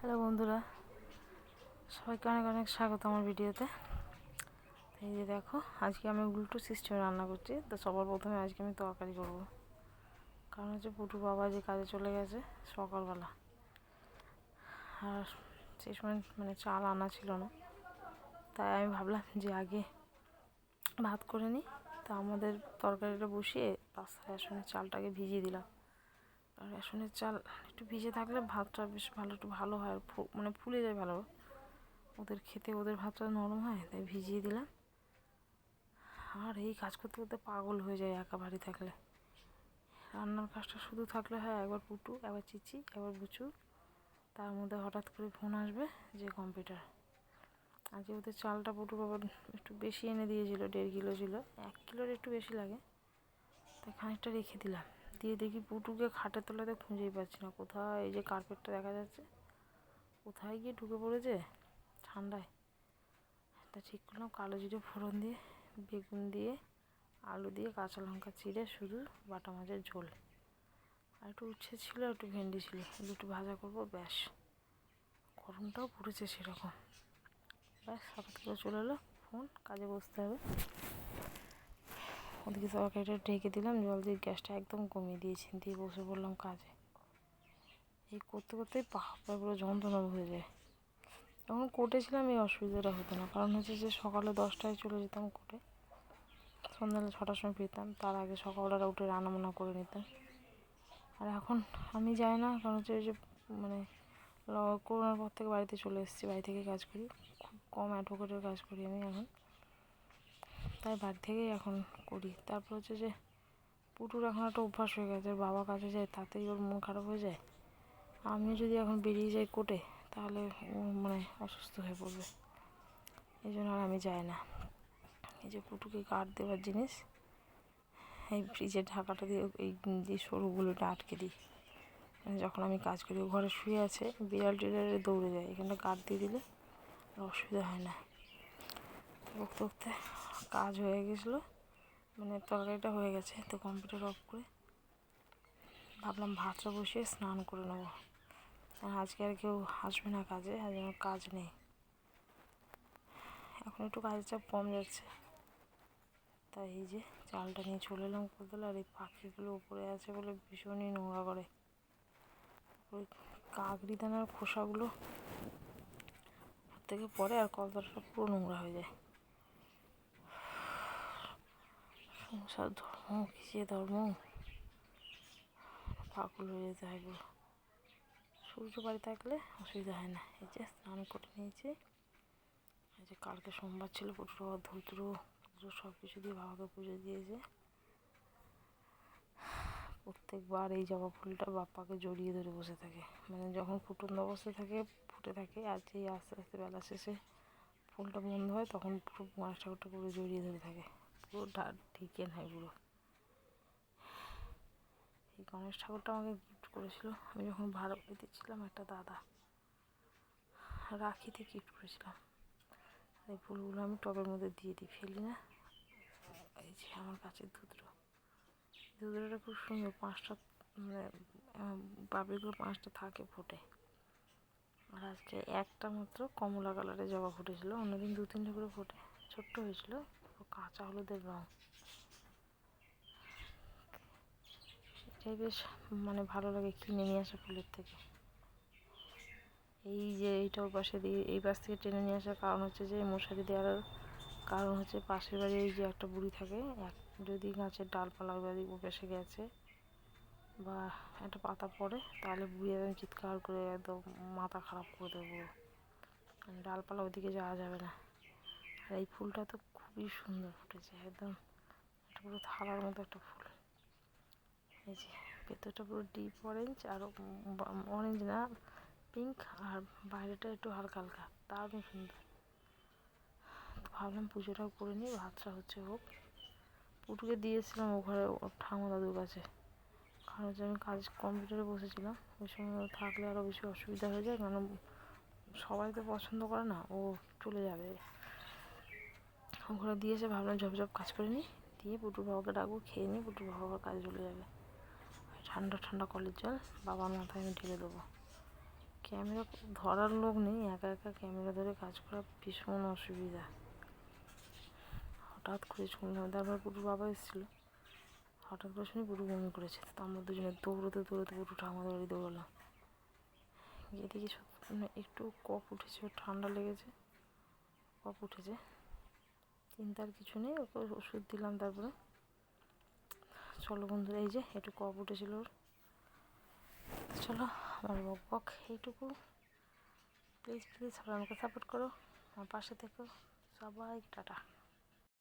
Hello বন্ধুরা, সবাইকে অনেক অনেক স্বাগত আমার ভিডিওতে। এই যে দেখো, আজকে আমি উল্টো সিস্টেমে রান্না করছি, তো সবার প্রথমে আজকে আমি তরকারি করব। কারণ হচ্ছে পুটু বাবা যে কাজে চলে গেছে সকালবেলা। আর সেই সময় মানে চাল আনা ছিল না, তাই আমি ভাবলাম যে আগে ভাত করে নিই, তা আমাদের তরকারিটা বসিয়ে পাঁচ রেশনের চালটাকে ভিজিয়ে দিলাম। আর রেশনের চাল একটু ভিজে থাকলে ভাতটা বেশ ভালো একটু ভালো হয় আর মানে ফুলে যায় ভালো। ওদের খেতে ওদের ভাতটা নরম হয়, তাই ভিজিয়ে দিলাম। আর এই কাজ করতে করতে পাগল হয়ে যায় একা বাড়ি থাকলে। রান্নার কাজটা শুধু থাকলে হয় একবার পুটু, একবার চিচি, একবার বুচু তার মধ্যে হঠাৎ করে ফোন আসবে যে কম্পিউটার। আজকে ওদের চালটা পুটু বাবা একটু বেশি এনে দিয়েছিল, দেড় কিলো ছিল। এক কিলোর একটু বেশি লাগে। তাই খানিকটা রেখে দিলাম। দিয়ে দেখি পুটুকে খাটের তলাতে খুঁজেই পাচ্ছি না। কোথায়? এই যে কার্পেটটা দেখা যাচ্ছে। কোথায় গিয়ে ঢুকে পড়েছে? ঠান্ডায়। তা ঠিক করলাম, কালো জিরে ফোড়ন দিয়ে, বেগুন দিয়ে, আলু দিয়ে, কাঁচা লঙ্কা চিড়ে, শুধু বাটা মাছের ঝোল। আর একটু উচ্ছে ছিল, একটু ভেন্ডি ছিল। দুটো ভাজা করব, ব্যাস। গরমটাও পড়েছে সেরকম। ব্যাস করে চলে এলো, ফোন, কাজে বসতে হবে। ওদিকে তরকারিটা ঢেকে দিলাম, জল দিয়ে গ্যাসটা একদম কমিয়ে দিয়েছি, দিয়ে বসে পড়লাম কাজে। এই করতে করতেই পা পুরো যন্ত্রণা হয়ে যায়। যখন কোটেছিলাম এই অসুবিধাটা হতো না। কারণ হচ্ছে যে সকালে দশটায় চলে যেতাম কোটে সন্ধ্যাবেলা ছটার সময় ফিরতাম, তার আগে সকালবেলা উঠে রান্না বান্না করে নিতাম। আর এখন আমি যাই না, কারণ হচ্ছে যে মানে করোনার পর থেকে বাড়িতে চলে এসেছি, বাড়ি থেকে কাজ করি, খুব কম অ্যাডভোকেটের কাজ করি আমি এখন। তাই বাড়ি থেকেই এখন করি। তারপর হচ্ছে যে পুটুর এখন একটা অভ্যাস হয়ে গেছে বাবা কাছে যায়, তাতেই ওর মন খারাপ হয়ে যায়। আমি যদি এখন বেরিয়ে যাই কোটে তাহলে ও মানে অসুস্থ হয়ে পড়বে। এই জন্য আর আমি যাই না। এই যে পুটুকে কাঠ দেওয়ার জিনিস, এই ফ্রিজের ঢাকাটা দিয়ে এই যে সরুগুলোটা আটকে দিই। মানে যখন আমি কাজ করি ঘরে শুয়ে আছে, বিড়াল টিড়ালে দৌড়ে যায়। এখানটা কাঠ দিয়ে দিলে অসুবিধা হয় না। বকতে বকতে কাজ হয়ে গেছিল। মানে তরকারিটা হয়ে গেছে, তো কম্পিউটার অফ করে ভাবলাম ভাতটা বসিয়ে স্নান করে নেব। আজকে আর কেউ আসবে না কাজে আজ আমার কাজ নেই। এখন একটু কাজের চাপ কম যাচ্ছে। তাই এই যে চালটা নিয়ে চলে এলাম কোথাও আর এই পাখিগুলো উপরে আছে বলে ভীষণই নোংরা করে। ওই কাকড়ি দানার খোসাগুলো থেকে পরে আর কলতলাটা পুরো নোংরা হয়ে যায়। সংসার ধর্ম কিসে ধর্ম? পাগল হয়ে যেতে হয় সূর্য বাড়ি থাকলে অসুবিধা হয় না। এই যে স্নান করে নিয়েছি। এই যে কালকে সোমবার ছিল পুজো ধুতরো পুজো সব কিছু দিয়ে বাবাকে পুজো দিয়েছে। প্রত্যেকবার এই জবা ফুলটা বাপ্পাকে জড়িয়ে ধরে বসে থাকে। মানে যখন ফুটন্ত অবস্থায় থাকে, ফুটে থাকে, আর যেই আস্তে আস্তে বেলা শেষে ফুলটা বন্ধ হয়, তখন পুরো গণেশ ঠাকুরটা পুরো জড়িয়ে ধরে থাকে। পুরো ঢেকে নেয় পুরো এই গণেশ ঠাকুরটা আমাকে গিফট করেছিল। আমি যখন বাড়িতে ছিলাম একটা দাদা, রাখিতে গিফট করেছিলাম। এই ফুলগুলো আমি টবের মধ্যে দিয়ে দিই, ফেলি না? এই যে আমার কাছে দুধরো। দুধরোটা খুব সুন্দর, পাঁচটা মানে পাপড়িগুলো পাঁচটা থাকে ফোটে। আর আজকে একটা মাত্র কমলা কালারের জবা ফুটেছিল, অন্যদিন দু তিনটে করে ফোটে। ছোট্ট হয়েছিল। কাঁচা হলুদের রঙ এটাই বেশ মানে ভালো লাগে কিনে নিয়ে আসা ফুলের থেকে। এই যে এইটা ওর পাশে দিয়ে, এই পাশ থেকে টেনে নিয়ে আসার কারণ হচ্ছে যে, মশারি দেওয়ার কারণ হচ্ছে পাশের বাড়ি এই যে একটা বুড়ি থাকে, এক, যদি গাছের ডালপালা বাড়ি ও গেছে বা একটা পাতা পড়ে, তাহলে বুড়ি একদম চিৎকার করে একদম মাথা খারাপ করে দেবো। মানে ডালপালা ওদিকে যাওয়া যাবে না। আর এই ফুলটা তো খুবই সুন্দর ফুটেছে, একদম এটা পুরো থালার মতো একটা ফুল। এই যে, ভেতরটা পুরো ডিপ অরেঞ্জ আর অরেঞ্জ না পিঙ্ক আর বাইরেটা একটু হালকা হালকা দারুণ সুন্দর। তো ভাবলাম পুজোটাও করে নিই, ভাতটা হচ্ছে হোক। পুটুকে দিয়েছিলাম ও ঘরে ঠাকুমা দাদুর কাছে। কারণ হচ্ছে আমি কাজ কম্পিউটারে বসেছিলাম, ওই সময় থাকলে আরও বেশি অসুবিধা হয়ে যায় কারণ সবাই তো পছন্দ করে না, ও চলে যাবে। ওখানে দিয়েছে ভাবলাম ঝপঝপ কাজ করে নিই। দিয়ে পুটুর বাবাকে ডাকবো, খেয়ে নিই পুটুর বাবা কাজে চলে যাবে। ঠান্ডা ঠান্ডা কলের জল, বাবার মাথায় আমি ঢেলে দেবো। ক্যামেরা ধরার লোক নেই, একা একা ক্যামেরা ধরে কাজ করা ভীষণ অসুবিধা। হঠাৎ করে শুনলাম তারপর পুটুর বাবা এসেছিল। হঠাৎ করে শুনি পুটু বমি করেছে। তো আমরা দুজনে দৌড়োতে দৌড়োতে পুটুটা আমাদের বাড়ি দৌড়লাম গিয়ে দেখি মানে একটু কফ উঠেছে, ঠান্ডা লেগেছে। কফ উঠেছে। চিন্তার কিছু নেই, ওকে ওষুধ দিলাম তারপরে। চলো বন্ধুরা, এই যে একটু কপ উঠেছিল ওর। চলো আমার বক বক, এইটুকু। প্লিজ প্লিজ সবাই আমাকে সাপোর্ট করো। আমার পাশে থেকো। সবাই টাটা।